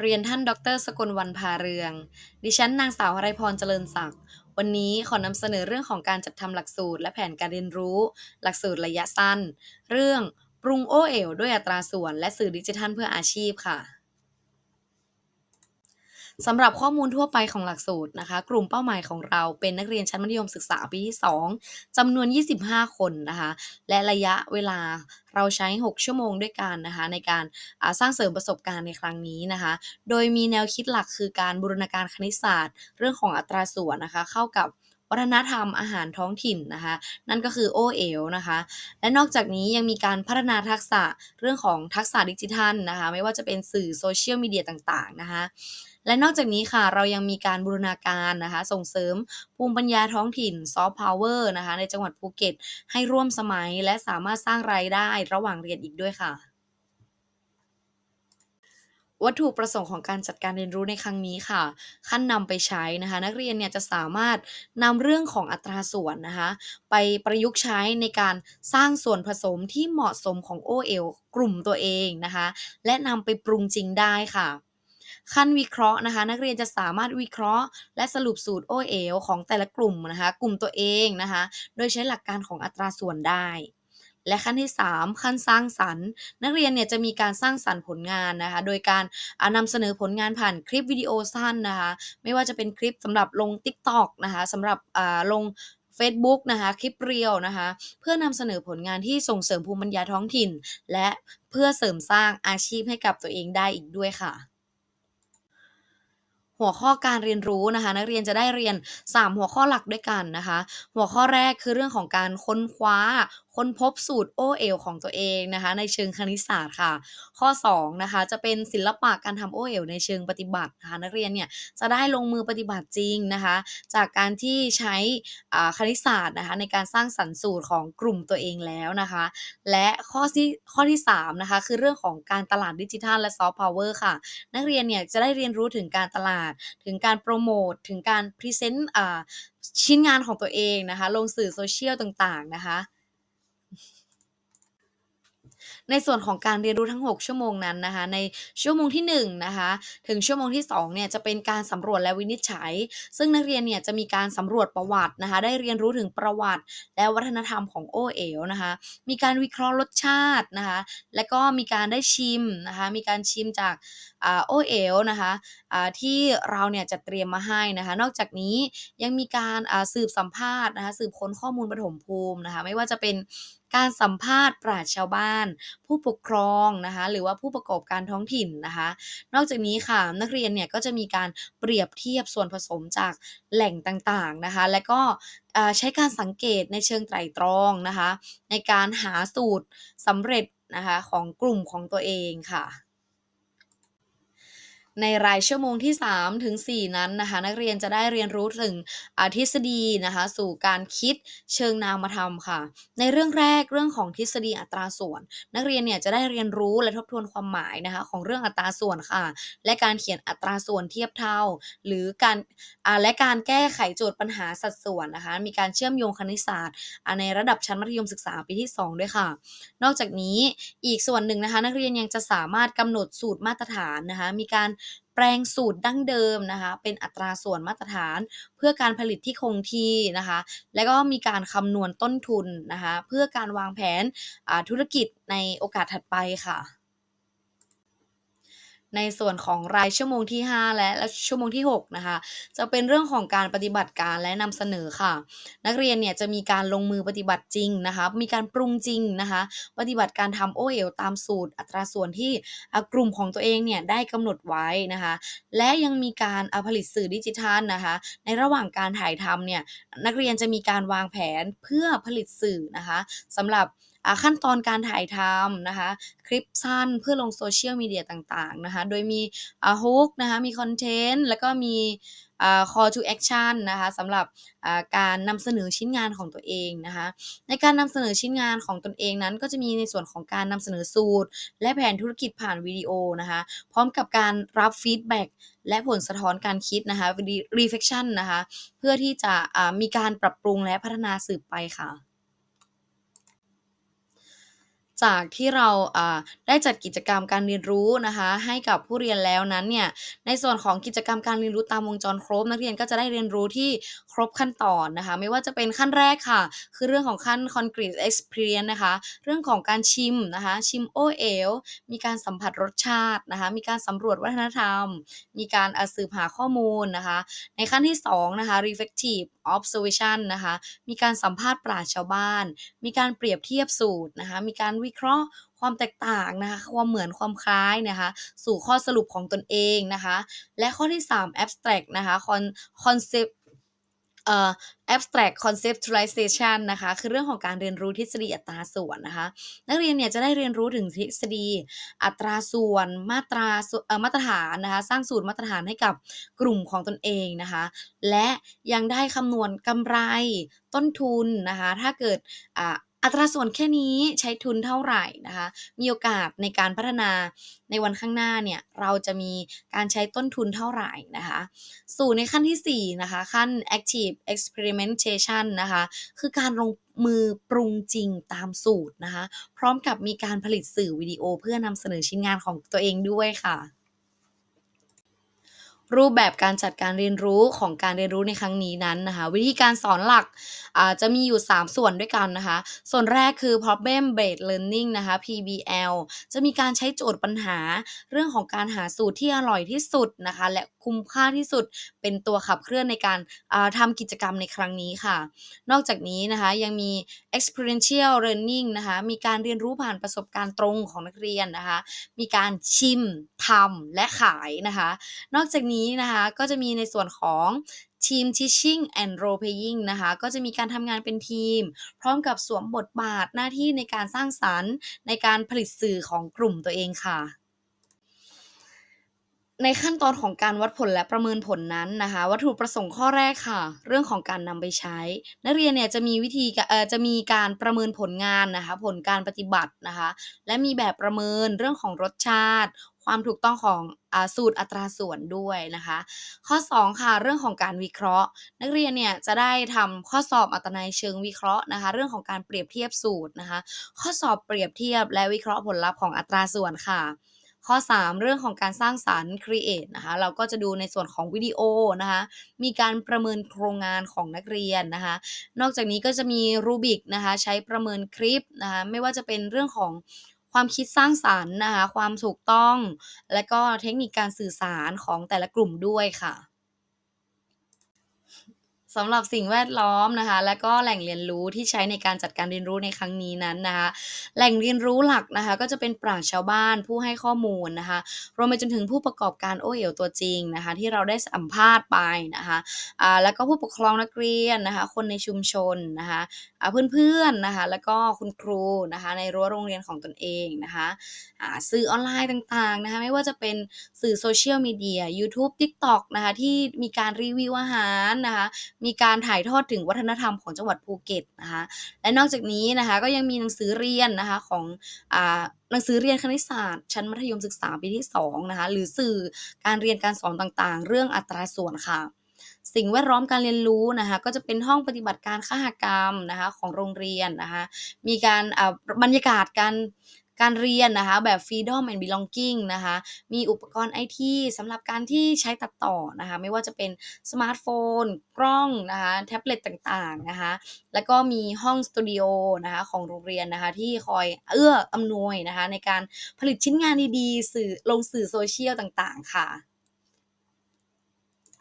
เรียนท่านดอกเตอรสกลวันพาเรือง ดิฉันนางสาวหฤทัยพรเจริญศักดิ์ วันนี้ขอนำเสนอเรื่องของการจัดทำหลักสูตร และแผนการเรียนรู้ หลักสูตรระยะสั้น เรื่องปรุงโอเอ๋วด้วยอัตราส่วน และสื่อดิจิทัลเพื่ออาชีพค่ะ สำหรับข้อมูลทั่วไปของหลักสูตรนะคะ กลุ่มเป้าหมายของเราเป็นนักเรียนชั้นมัธยมศึกษาปีที่ 2จำนวน 25 คนนะคะ และระยะเวลาเราใช้ 6 ชั่วโมงด้วยกันนะคะ ในการาสร้างเสริมประสบการณ์ในครั้งนี้นะคะ โดยมีแนวคิดหลักคือการบูรณาการคณิตศาสตร์ เรื่องของอัตราส่วนนะคะ เข้ากับวัฒนธรรมอาหารท้องถิ่นนะคะ นั่นก็คือโอเอ๋วนะคะ และนอกจากนี้ยังมีการพัฒนาทักษะเรื่องของทักษะดิจิทัลนะคะ ไม่ว่าจะเป็นสื่อโซเชียลมีเดียต่างๆนะคะ และนอกจากนี้ค่ะเรายังมีการบูรณาการนะคะ ส่งเสริมภูมิปัญญาท้องถิ่นซอฟต์พาวเวอร์นะคะ ในจังหวัดภูเก็ต ให้ร่วมสมัยและสามารถสร้างรายได้ระหว่างเรียนอีกด้วยค่ะวัตถุประสงค์ของการจัดการเรียนรู้ในครั้งนี้ค่ะ ขั้นนำไปใช้นะคะ นักเรียนเนี่ยจะสามารถนำเรื่องของอัตราส่วนนะคะ ไปประยุกต์ใช้ในการสร้างส่วนผสมที่เหมาะสมของโอเอ๋วกลุ่มตัวเองนะคะ และนำไปปรุงจริงได้ค่ะ ขั้นวิเคราะห์นะคะ นักเรียนจะสามารถวิเคราะห์ และสรุปสูตรโอเอ๋วของแต่ละกลุ่มนะคะ กลุ่มตัวเองนะคะ โดยใช้หลักการของอัตราส่วนได้และขั้นที่ 3 ขั้นสร้างสรรค์ นักเรียนเนี่ยจะมีการสร้างสรรค์ผลงานนะคะ โดยการอ่านำเสนอผลงานผ่านคลิปวิดีโอสั้นนะคะ ไม่ว่าจะเป็นคลิปสำหรับลง TikTok นะคะสำหรับลงเฟซบุ๊กนะคะคลิป Reel นะคะ เพื่อนำเสนอผลงานที่ส่งเสริมภูมิปัญญาท้องถิ่น และเพื่อเสริมสร้างอาชีพให้กับตัวเองได้อีกด้วยค่ะ หัวข้อการเรียนรู้นะคะ นักเรียนจะได้เรียน 3 หัวข้อหลักด้วยกันนะคะ หัวข้อแรกคือเรื่องของการค้นคว้า ค้นพบสูตรโอเอ๋วของตัวเองนะคะ ในเชิงคณิตศาสตร์ค่ะ ข้อ2นะคะจะเป็นศิลปะการทำโอเอ๋วในเชิงปฏิบัตินะคะนักเรียนเนี่ยจะได้ลงมือปฏิบัติจริงนะคะ จากการที่ใช้คณิตศาสตร์นะคะในการสร้างสรรค์สูตรของกลุ่มตัวเองแล้วนะคะ และข้อที่ข้อที่3นะคะคือเรื่องของการตลาดดิจิทัลและซอฟต์พาวเวอร์ค่ะ นักเรียนเนี่ยจะได้เรียนรู้ถึงการตลาด ถึงการโปรโมตถึงการพรีเซนต์ชิ้นงานของตัวเองนะคะ ลงสื่อโซเชียลต่างๆนะคะ ในส่วนของการเรียนรู้ทั้ง 6 ชั่วโมงนั้นนะคะ ในชั่วโมงที่1นะคะถึงชั่วโมงที่2เนี่ยจะเป็นการสำรวจและวินิจฉัย ซึ่งนักเรียนเนี่ยจะมีการสำรวจประวัตินะคะ ได้เรียนรู้ถึงประวัติ และวัฒนธรรมของโอเอ๋วนะคะ มีการวิเคราะห์รสชาตินะคะ และก็มีการได้ชิมนะคะ มีการชิมจากอ่าโอเอ๋วนะคะอ่าที่เราเนี่ยจัดเตรียมมาให้นะคะ นอกจากนี้ยังมีการอ่าสืบสัมภาษณ์นะคะ สืบค้นข้อมูลปฐมภูมินะคะ ไม่ว่าจะเป็น การสัมภาษณ์ปราชชาวบ้าน ผู้ปกครองนะคะหรือว่าผู้ประกอบการท้องถิ่นนะคะ นอกจากนี้ค่ะนักเรียนเนี่ยก็จะมีการเปรียบเทียบส่วนผสมจากแหล่งต่างๆนะคะ และก็ใช้การสังเกตในเชิงไตรตรองนะคะ ในการหาสูตรสำเร็จนะคะของกลุ่มของตัวเองค่ะ ในรายชั่วโมงที่ 3 ถึง 4 นั้นนะคะ นักเรียนจะได้เรียนรู้ถึงอ่าทฤษฎีนะคะ สู่การคิดเชิงนามธรรมค่ะ ในเรื่องแรกเรื่องของทฤษฎีอัตราส่วน นักเรียนเนี่ยจะได้เรียนรู้และทบทวนความหมายนะคะของเรื่องอัตราส่วนค่ะ และการเขียนอัตราส่วนเทียบเท่า หรือการและการแก้ไขโจทย์ปัญหาสัดส่วนนะคะ มีการเชื่อมโยงคณิตศาสตร์ในระดับชั้นมัธยมศึกษาปีที่ 2 ด้วยค่ะ นอกจากนี้อีกส่วนหนึ่งนะคะ นักเรียนยังจะสามารถกำหนดสูตรมาตรฐานนะคะ มีการ แปลงสูตรดั้งเดิมนะคะ เป็นอัตราส่วนมาตรฐาน เพื่อการผลิตที่คงที่นะคะ และก็มีการคำนวณต้นทุนนะคะ เพื่อการวางแผนธุรกิจในโอกาสถัดไปค่ะ ในส่วนของรายชั่วโมงที่ 5 และและชั่วโมงที่ 6 นะคะ จะเป็นเรื่องของการปฏิบัติการและนำเสนอค่ะ นักเรียนเนี่ยจะมีการลงมือปฏิบัติจริงนะคะ มีการปรุงจริงนะคะ ปฏิบัติการทำโอเอ๋วตามสูตรอัตราส่วนที่กลุ่มของตัวเองเนี่ยได้กำหนดไว้นะคะ และยังมีการผลิตสื่อดิจิทัลนะคะ ในระหว่างการถ่ายทำเนี่ยนักเรียนจะมีการวางแผนเพื่อผลิตสื่อนะคะสำหรับ ขั้นตอนการถ่ายทำนะคะ คลิปสั้นเพื่อลง Social Media ต่างๆนะคะ โดยมีอ่า Hook นะคะ มีคอนเทนต์ แล้วก็มี Call to Action นะคะสำหรับการนำเสนอชิ้นงานของตัวเองนะคะ ในการนำเสนอชิ้นงานของตนเองนั้น ก็จะมีในส่วนของการนำเสนอสูตร และแผนธุรกิจผ่านวิดีโอนะคะ พร้อมกับการรับฟีดแบ็กและผลสะท้อนการคิดนะคะรี Reflection นะคะ เพื่อที่จะมีการปรับปรุงและพัฒนาสืบไปค่ะ จากที่เรา อ่า ได้จัดกิจกรรมการเรียนรู้นะคะ ให้กับผู้เรียนแล้วนั้นเนี่ย ในส่วนของกิจกรรมการเรียนรู้ตามวงจรครบ นักเรียนก็จะได้เรียนรู้ที่ครบขั้นตอนนะคะ ไม่ว่าจะเป็นขั้นแรกค่ะ คือเรื่องของขั้น Concrete Experience นะคะ เรื่องของการชิมนะคะ ชิมโอ้เอ๋ว มีการสัมผัสรสชาตินะคะ มีการสำรวจวัฒนธรรม มีการ อ่า สืบหาข้อมูลนะคะ ในขั้นที่ 2 นะคะ Reflective Observation นะคะ มีการสัมภาษณ์ปราชญ์ชาวบ้าน มีการเปรียบเทียบสูตรนะคะ มีการวิเคราะห์ความแตกต่างนะคะความเหมือนความคล้ายนะคะ สู่ข้อสรุปของตนเองนะคะ และข้อที่ 3 Abstract นะคะ concept เอ่อ Abstract Conceptualization นะคะ คือเรื่องของการเรียนรู้ทฤษฎีอัตราส่วนนะคะ นักเรียนเนี่ยจะได้เรียนรู้ถึงทฤษฎีอัตราส่วนมาตราเอ่อมาตรฐานนะคะ สร้างสูตรมาตรฐานให้กับกลุ่มของตนเองนะคะ และยังได้คำนวณกำไรต้นทุนนะคะ ถ้าเกิดอ่า อัตราส่วนแค่นี้ใช้ทุนเท่าไหร่นะคะ มีโอกาสในการพัฒนาในวันข้างหน้าเนี่ยเราจะมีการใช้ต้นทุนเท่าไหร่นะคะ สู่ในขั้นที่ 4 นะคะ ขั้น Active Experimentation นะคะ คือการลงมือปรุงจริงตามสูตรนะคะ พร้อมกับมีการผลิตสื่อวิดีโอเพื่อนำเสนอชิ้นงานของตัวเองด้วยค่ะ รูปแบบการจัดการเรียนรู้ของการเรียนรู้ในครั้งนี้นั้นนะคะ วิธีการสอนหลักจะมีอยู่ 3 ส่วนด้วยกันนะคะ ส่วนแรกคือ Problem Based Learning นะคะ PBL จะมีการใช้โจทย์ปัญหาเรื่องของการหาสูตรที่อร่อยที่สุดนะคะ และคุ้มค่าที่สุดเป็นตัวขับเคลื่อนในการาทำกิจกรรมในครั้งนี้ค่ะ นอกจากนี้นะคะยังมี Experiential Learning นะคะมีการเรียนรู้ผ่านประสบการณ์ตรงของนักเรียนนะคะ มีการชิมทำและขายนะคะ นอกจากนี้นะคะ ก็จะมีในส่วนของ Team Teaching and Role Playing นะคะ ก็จะมีการทำงานเป็นทีม พร้อมกับสวมบทบาทหน้าที่ในการสร้างสรรค์ ในการผลิตสื่อของกลุ่มตัวเองค่ะในขั้นตอนของการวัดผลและประเมินผลนั้นนะคะ วัตถุประสงค์ข้อแรกค่ะ เรื่องของการนำไปใช้ นักเรียนเนี่ยจะมีวิธีเอ่อจะมีการประเมินผลงานนะคะ ผลการปฏิบัตินะคะ และมีแบบประเมินเรื่องของรสชาติ ความถูกต้องของอสูตรอัตราส่วนด้วยนะคะ ข้อ 2 ค่ะเรื่องของการวิเคราะห์ นักเรียนเนี่ยจะได้ทำข้อสอบอัตนัยเชิงวิเคราะห์นะคะ เรื่องของการเปรียบเทียบสูตรนะคะ ข้อสอบเปรียบเทียบและวิเคราะห์ผลลัพธ์ของอัตราส่วนค่ะข้อ 3 เรื่องของการสร้างสรรค์ครีเอตนะคะเราก็จะดูในส่วนของวิดีโอนะคะมีการประเมินโครงงานของนักเรียนนะคะนอกจากนี้ก็จะมี Rubric นะคะใช้ประเมินคลิปนะคะไม่ว่าจะเป็นเรื่องของ ความคิดสร้างสรรค์นะคะ ความถูกต้อง และก็เทคนิคการสื่อสารของแต่ละกลุ่มด้วยค่ะ สำหรับสิ่งแวดล้อมนะคะ และก็แหล่งเรียนรู้ที่ใช้ในการจัดการเรียนรู้ในครั้งนี้นั้นนะคะ แหล่งเรียนรู้หลักนะคะ ก็จะเป็นปราชญ์ชาวบ้านผู้ให้ข้อมูลนะคะ รวมไปจนถึงผู้ประกอบการโอเอ๋วตัวจริงนะคะ ที่เราได้สัมภาษณ์ไปนะคะอ่าแล้วก็ผู้ปกครองนักเรียนนะคะ คนในชุมชนนะคะอ่าเพื่อนๆนะคะ แล้วก็คุณครูนะคะ ในรั้วโรงเรียนของตนเองนะคะอ่าสื่อออนไลน์ต่างๆนะคะ ไม่ว่าจะเป็นสื่อ Social Media ยูทูบ TikTok นะคะ ที่มีการรีวิวอาหารนะคะมีการถ่ายทอดถึงวัฒนธรรมของจังหวัดภูเก็ตนะคะและนอกจากนี้นะคะก็ยังมีหนังสือเรียนนะคะของอ่าหนังสือเรียนคณิตศาสตร์ชั้นมัธยมศึกษาปีที่2นะคะหรือสื่อการเรียนการสอนต่างๆ เรื่องอัตราส่วนค่ะสิ่งแวดล้อมการเรียนรู้นะคะก็จะเป็นห้องปฏิบัติการคหกรรมนะคะของโรงเรียนนะคะมีการอ่าบรรยากาศการ การเรียนนะคะแบบ Freedom and Belonging นะคะมีอุปกรณ์ไอทีสำหรับการที่ใช้ตัดต่อนะคะไม่ว่าจะเป็นสมาร์ทโฟน กล้องนะคะแท็บเล็ตต่างๆนะคะแล้วก็มีห้องสตูดิโอนะคะของโรงเรียนนะคะที่คอยเอื้ออำนวยนะคะในการผลิตชิ้นงานดีๆสื่อลงสื่อโซเชียลต่างๆค่ะ